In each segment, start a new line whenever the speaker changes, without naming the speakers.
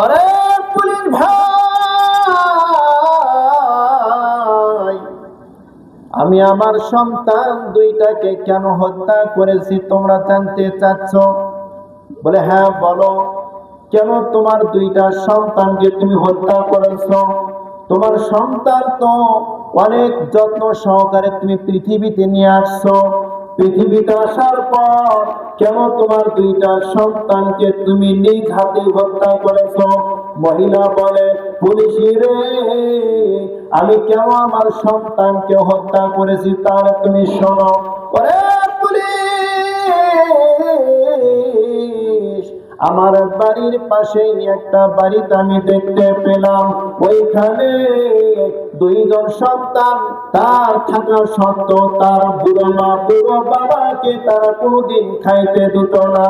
অরে পুলিশ ভাই, আমি আমার সন্তান দুইটাকে কেন হত্যা করেছি তোমরা জানতে চাচ্ছ? বলে হ্যাঁ বলো। কেন তোমার দুইটা সন্তানকে তুমি হত্যা করেছ? তোমার সন্তান তো অনেক যত্ন সহকারে তুমি পৃথিবীতে নিয়ে আসছো। পৃথিবীতে আসার পর কেন তোমার দুইটা সন্তানকে তুমি নিজ হাতে হত্যা করেছ? মহিলা বলে, পুলিশি রে, আমি কেন আমার সন্তানকে হত্যা করেছি তার তুমি শোনো। আমার বাড়ির পাশেই একটা বাড়িতে আমি দেখতে পেলাম। ওইখানে দুইজন সন্তান, তার থাকা সত্ত্বেও তার বুড়ো মা বুড়ো বাবাকে তারা কোনোদিন খাইতে দিত না,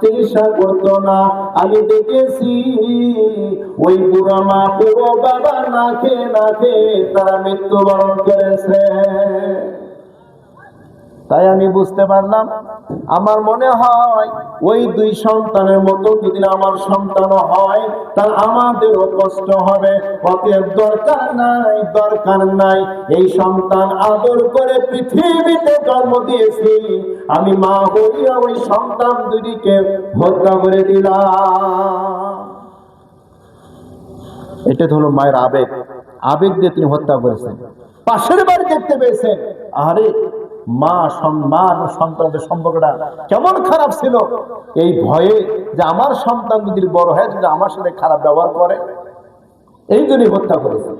চিকিৎসা করতো না। আমি দেখেছি ওই বুড়ো মা বুড়ো বাবা না খেয়ে না খেয়ে তারা মৃত্যুবরণ করেছে। তাই আমি বুঝতে পারলাম। আমার মনে হয় ওই দুই সন্তানের মতো যদি আমার সন্তান হয় তার আমাদেরও কষ্ট হবে। অতএব দরকার নাই দরকার নাই। এই সন্তান আদর করে পৃথিবীতে জন্ম দিয়েছি। আমি মা হইয়া ওই সন্তান দুটিকে হত্যা করে দিলাম। এটা হলো মায়ের আবেগ। আবেগ দিয়ে তিনি হত্যা করেছেন। পাশের বাড়ি দেখতে পেয়েছেন। আরে মা আর সন্তানদের সম্পর্কটা কেমন খারাপ ছিল? এই ভয়ে যে আমার সন্তান যদি বড় হয় যদি আমার সাথে খারাপ ব্যবহার করে। এই জন্যই হত্যা করেছে।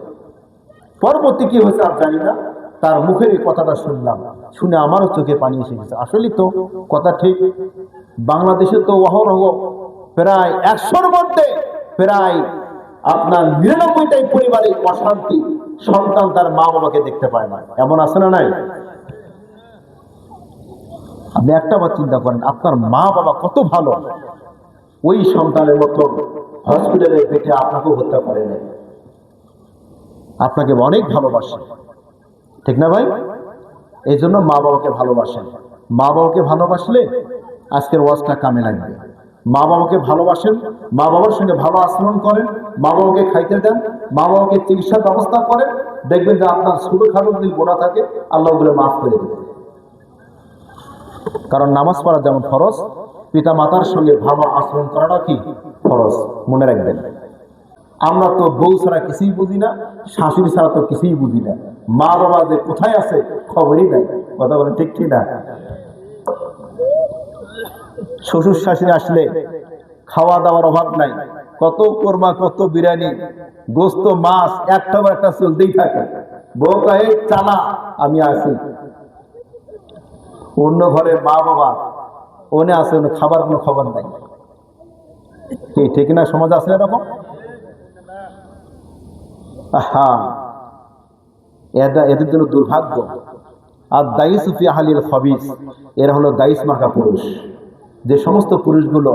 পরবর্তী কি হয়েছে আর জানি না। তার মুখের এই কথাটা শুনলাম। শুনে আমারও চোখে পানি এসে গেছে। আসলে তো কথা ঠিক। বাংলাদেশে তো অহরহ প্রায় একশোর মধ্যে প্রায় আপনার নিরানব্বইটাই পরিবারে অশান্তি সন্তান তার মা বাবাকে দেখতে পায় না। এমন আছে না নাই? আপনি একটা বার চিন্তা করেন, আপনার মা বাবা কত ভালো? ওই সন্তানের মতো হসপিটালে পেটে আপনাকেও হত্যা করে নেয় আপনাকে অনেক ভালোবাসে। ঠিক না ভাই? এই জন্য মা বাবাকে ভালোবাসেন। মা বাবাকে ভালোবাসলে আজকের ওয়াজটা কামে লাগবে। মা বাবাকে ভালোবাসেন, মা বাবার সঙ্গে ভালো আচরণ করেন, মা বাবাকে খাইতে দেন, মা বাবাকে চিকিৎসার ব্যবস্থা করেন, দেখবেন যে আপনার ছোটোখাটো যদি গোনা থাকে, আল্লাহ ওগুলো মাফ করে দেবেন। কারণ নামাজ পড়া যেমন ফরজ পিতা মাতার সঙ্গে ভালো আচরণ করাটা কি? ফরজ। মনে রাখবেন। আমরা তো বউ ছাড়া কিছুই বুঝি না, শাশুড়ি ছাড়া তো কিছুই বুঝি না। মা বাবা যে কোথায় আছে, খবরই নাই। কথা বলেন ঠিক কি না শ্বশুর শাশুড়ি আসলে খাওয়া দাওয়ার অভাব নাই। কত কোরমা, কত বিরিয়ানি, গোস্ত, মাছ একটা একটা চলতেই থাকে। বউ কাহে চালা, আমি আসি। অন্য ঘরের মা বাবা ওনে আছে ওনে খাবার কোনো খবর নাই। কি, ঠিক না? সমাজ আছে এরকম হ্যাঁ এদা এদের জন্য দুর্ভাগ্য। আর দাইস ফি আহালিল খবিস, এরা হলো দাইস মার্কা পুরুষ। যে সমস্ত পুরুষগুলো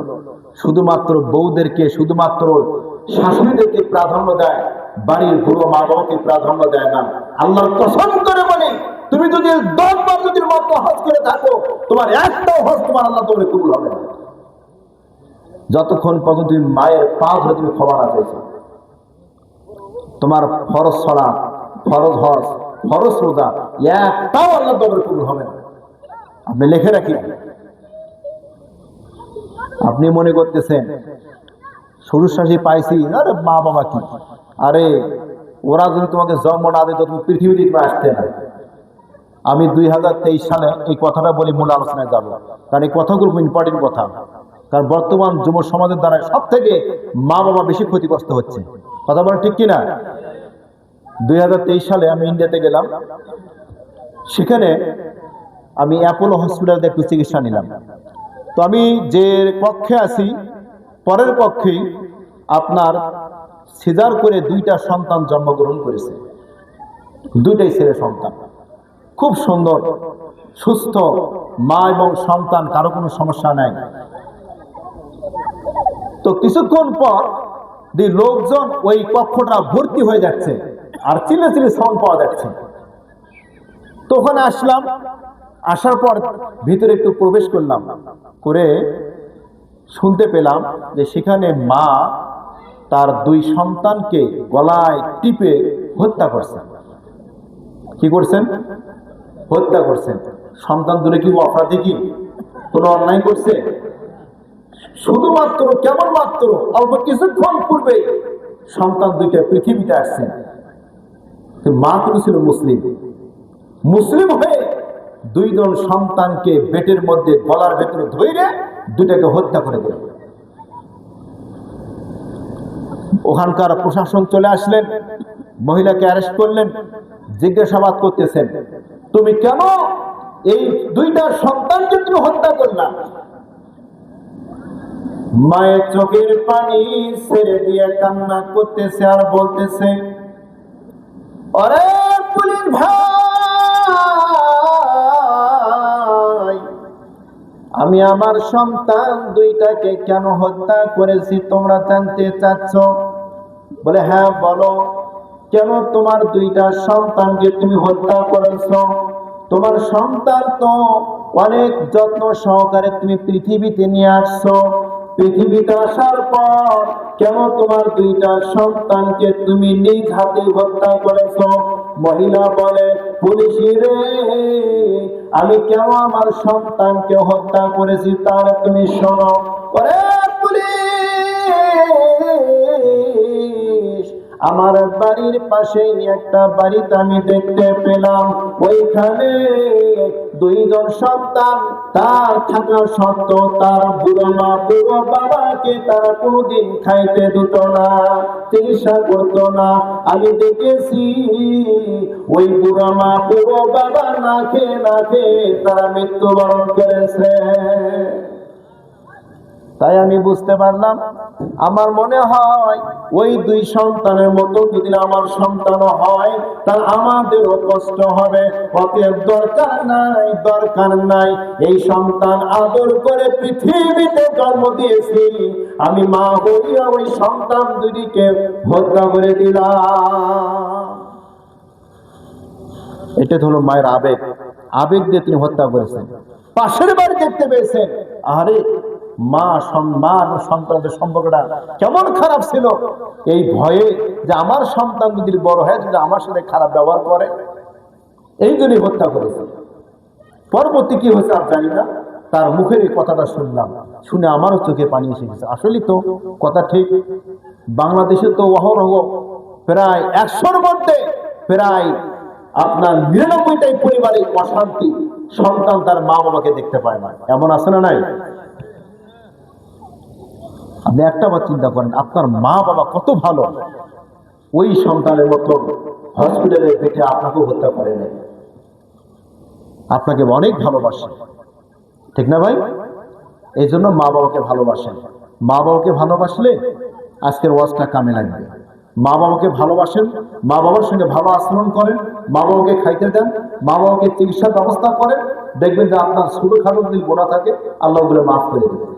শুধুমাত্র বউদেরকে, শুধুমাত্র শাশুড়িদেরকে প্রাধান্য দেয়, বাড়ির বুড়ো মা বাবাকে প্রাধান্য দেয় না। আল্লাহর কসম করে বলে তুমি যদি দশ বার যদি মাত্র হজ করে থাকো, তোমার একটাও হজ তোমার আল্লাহ তোমার কবুল হবে না। যতক্ষণ পর্যন্ত মায়ের পা ধরে তুমি না পেয়েছ তোমার ফরজ ছড়া ফরজ হজ, ফরজ রোজা, একটাও আল্লাহ তোমার কবুল হবে না। আপনি লিখে রাখি। আপনি মনে করতেছেন সরুর শাসি পাইছি, আরে মা বাবা কি? আরে, ওরা যদি তোমাকে জন্ম না দিত, তুমি পৃথিবীতে আসতে না। আমি দুই হাজার তেইশ সালে এই কথাটা বলি মূল আলোচনায় যাব। কারণ এই কথাগুলো ইম্পর্টেন্ট কথা। কারণ বর্তমান যুব সমাজের দ্বারা সব থেকে মা বাবা বেশি ক্ষতিগ্রস্ত হচ্ছে। কথা বলেন ঠিক কিনা? দুই হাজার তেইশ সালে আমি ইন্ডিয়াতে গেলাম। সেখানে আমি অ্যাপোলো হসপিটালে একটু চিকিৎসা নিলাম। তো আমি যে কক্ষে আছি, পরের কক্ষেই আপনার সিজার করে দুইটা সন্তান জন্মগ্রহণ করেছে। দুইটাই ছেলে সন্তান। খুব সুন্দর, সুস্থ মা এবং সন্তান, কারও কোনো সমস্যা নাই। তো কিছুক্ষণ পর দি লোকজন ওই কক্ষটা ভর্তি হয়ে যাচ্ছে আর চিলে চিলে সাউন্ড পাওয়া যাচ্ছে। তখন আসলাম, আসার পর ভিতরে একটু প্রবেশ করলাম, করে শুনতে পেলাম যে সেখানে মা তার দুই সন্তানকে গলায় টিপে হত্যা করছেন। কি করছেন? হত্যা করছেন সন্তান দূরে কি অপরাধী কি? কোনো অন্যায় করছে? শুধুমাত্র কেবলমাত্র অল্প কিছুক্ষণ পূর্বে সন্তান দুইটা পৃথিবীতে আসছেন মা কিন্তু ছিল মুসলিম। মুসলিম হয়ে দুইজন সন্তানকে বেটের মধ্যে গলার ভেতরে ধরে দুইটাকে হত্যা করে দিল। ওখানকার প্রশাসন চলে আসলেন। মহিলাকে অ্যারেস্ট করলেন। জিজ্ঞাসাবাদ করতেছেন। তুমি কেন এই দুইটা সন্তানকে তুমি হত্যা করলা? মায়ের চোখের পানি ছেড়ে দিয়ে কান্না করতেছে আর বলতেছে, অরে পুলিশ ভাই, আমি আমার সন্তান দুইটাকে কেন হত্যা করেছি তোমরা জানতে চাচ্ছ? বলে হ্যাঁ বলো। কেন তোমার দুইটা সন্তানকে তুমি হত্যা করেছ? তোমার সন্তান তো অনেক যত্ন সহকারে তুমি পৃথিবীতে নিয়ে আসছো। পৃথিবীতে আসার পর কেন তোমার দুইটা সন্তানকে তুমি নিজ হাতে হত্যা করেছ? মহিলা বলে, পুলিশি রে, আমি কেন আমার সন্তানকে হত্যা করেছি তার তুমি শোনো। আমার বাড়ির পাশেই একটা বাড়িতে আমি দেখতে পেলাম। ওইখানে দুইজন সন্তান, তার থাকা সত্ত্বেও তার বুড়ো মা বুড়ো বাবাকে তারা কোনোদিন খাইতে দিত না, চিকিৎসা করতো না। আমি দেখেছি ওই বুড়ো মা বুড়ো বাবা না খেয়ে না খেয়ে তারা মৃত্যুবরণ করেছে। তাই আমি বুঝতে পারলাম, আমার মনে হয় ওই দুই সন্তানের মতো যদি আমার সন্তান হয় তার আমাদেরও কষ্ট হবে। অতএব দরকার নাই দরকার নাই। এই সন্তান আদর করে পৃথিবীতে জন্ম দিয়েছি। আমি মা হইয়া ওই সন্তান দুটিকে হত্যা করে দিলাম। এটা হলো মায়ের আবেগ। আবেগ দিয়ে তিনি হত্যা করেছেন। পাশের বাড়ি দেখতে পেয়েছেন। আরে মা মা সন্তানদের সম্পর্কটা কেমন খারাপ ছিল? এই ভয়ে যে আমার সন্তান যদি বড় হয়, যদি আমার সাথে খারাপ ব্যবহার করে, এই জন্যই হত্যা করেছে। পরবর্তী কি হয়েছে আর জানি না। তার মুখের এই কথাটা শুনলাম। শুনে আমারও চোখে পানি এসে গেছে। আসলেই তো কথা ঠিক। বাংলাদেশে তো অহরহ প্রায় একশোর মধ্যে প্রায় আপনার নিরানব্বইটাই পরিবারে অশান্তি সন্তান তার মা বাবাকে দেখতে পায় না। এমন আছে না নাই? আপনি একটা বার চিন্তা করেন, আপনার মা বাবা কত ভালো? ওই সন্তানের মতো হসপিটালে পেটে আপনাকেও হত্যা করে নেয়। আপনাকে অনেক ভালোবাসে। ঠিক না ভাই? এই জন্য মা বাবাকে ভালোবাসেন। মা বাবাকে ভালোবাসলে আজকের ওয়াজটা কামে লাগবে। মা বাবাকে ভালোবাসেন, মা বাবার সঙ্গে ভালো আচরণ করেন, মা বাবাকে খাইতে দেন, মা বাবাকে চিকিৎসার ব্যবস্থা করেন। দেখবেন যে আপনার ছোটোখাটো যদি গোনা থাকে, আল্লাহ মাফ করে দেবেন।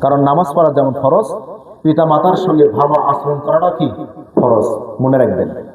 কারণ নামাজ পড়া যেমন ফরজ পিতা মাতার সঙ্গে ভালো আচরণ করাটা কি? ফরজ। মনে রাখবেন।